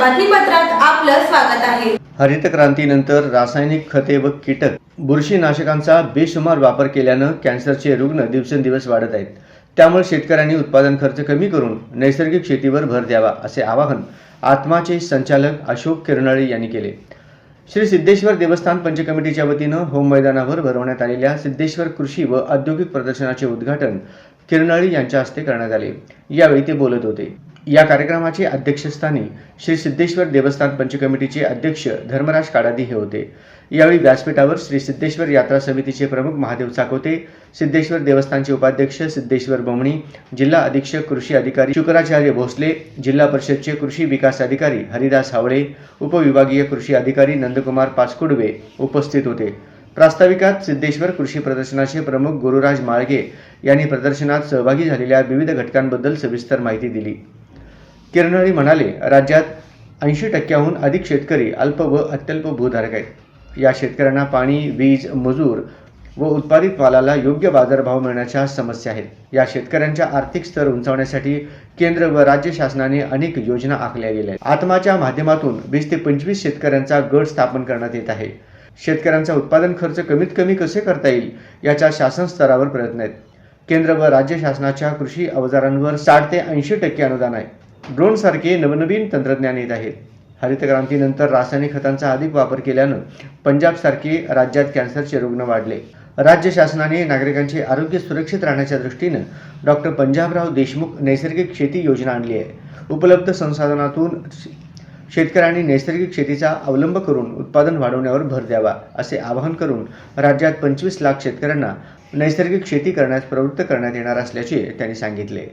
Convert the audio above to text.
सत्रात आपलं स्वागत आहे. हरित क्रांतीनंतर रासायनिक खते व कीटक बुरशीनाशकांचा बेसुमार वापर केल्यानं कॅन्सरचे रुग्ण दिवसेंदिवस वाढत आहेत. त्यामुळे शेतकऱ्यांनी उत्पादन खर्च कमी करून नैसर्गिक शेतीवर भर द्यावा असे आवाहन आत्माचे संचालक अशोक किरणाळे यांनी केले. श्री सिद्धेश्वर देवस्थान पंचकमिटीच्या वतीनं होम मैदानावर भरवण्यात आलेल्या सिद्धेश्वर कृषी व औद्योगिक प्रदर्शनाचे उद्घाटन किरणाळी यांच्या हस्ते करण्यात आले. यावेळी ते बोलत होते. या कार्यक्रमाचे अध्यक्षस्थानी श्री सिद्धेश्वर देवस्थान पंचकमिटीचे अध्यक्ष धर्मराज काडादी हे होते. यावेळी व्यासपीठावर श्री सिद्धेश्वर यात्रा समितीचे प्रमुख महादेव चाकोते सिद्धेश्वर देवस्थानचे उपाध्यक्ष सिद्धेश्वर बमणी जिल्हा अधीक्षक कृषी अधिकारी शुक्राचार्य भोसले जिल्हा परिषदचे कृषी विकास अधिकारी हरिदास हावळे उपविभागीय कृषी अधिकारी नंदकुमार पाचकुडवे उपस्थित होते. प्रास्ताविकात सिद्धेश्वर कृषी प्रदर्शनाचे प्रमुख गुरुराज माळगे यांनी प्रदर्शनात सहभागी झालेल्या विविध घटकांबद्दल सविस्तर माहिती दिली. किरणळी म्हणाले राज्यात ऐंशी टक्क्याहून अधिक शेतकरी अल्प व अत्यल्प भूधारक आहेत. या शेतकऱ्यांना पाणी वीज मजूर व उत्पादित मालाला योग्य बाजारभाव मिळण्याच्या समस्या आहेत. या शेतकऱ्यांच्या आर्थिक स्तर उंचावण्यासाठी केंद्र व राज्य शासनाने अनेक योजना आखल्या गेल्या आहेत. आत्माच्या माध्यमातून वीस ते पंचवीस शेतकऱ्यांचा गट स्थापन करण्यात येत आहे. शेतकऱ्यांचा उत्पादन खर्च कमीत कमी कसे करता येईल याच्या शासन स्तरावर प्रयत्न आहेत. केंद्र व राज्य शासनाच्या कृषी अवजारांवर साठ ते ऐंशी टक्के अनुदान आहे. ड्रोनसारखे नवनवीन तंत्रज्ञान येत आहेत हरित क्रांतीनंतर रासायनिक खतांचा अधिक वापर केल्यानं पंजाबसारखे राज्यात कॅन्सरचे रुग्ण वाढले. राज्य शासनाने नागरिकांचे आरोग्य सुरक्षित राहण्याच्या दृष्टीनं डॉक्टर पंजाबराव देशमुख नैसर्गिक शेती योजना आणली आहे. उपलब्ध संसाधनातून शेतकऱ्यांनी नैसर्गिक शेतीचा अवलंब करून उत्पादन वाढवण्यावर भर द्यावा असे आवाहन करून राज्यात पंचवीस लाख शेतकऱ्यांना नैसर्गिक शेती करण्यास प्रवृत्त करण्यात येणार असल्याचे त्यांनी सांगितले.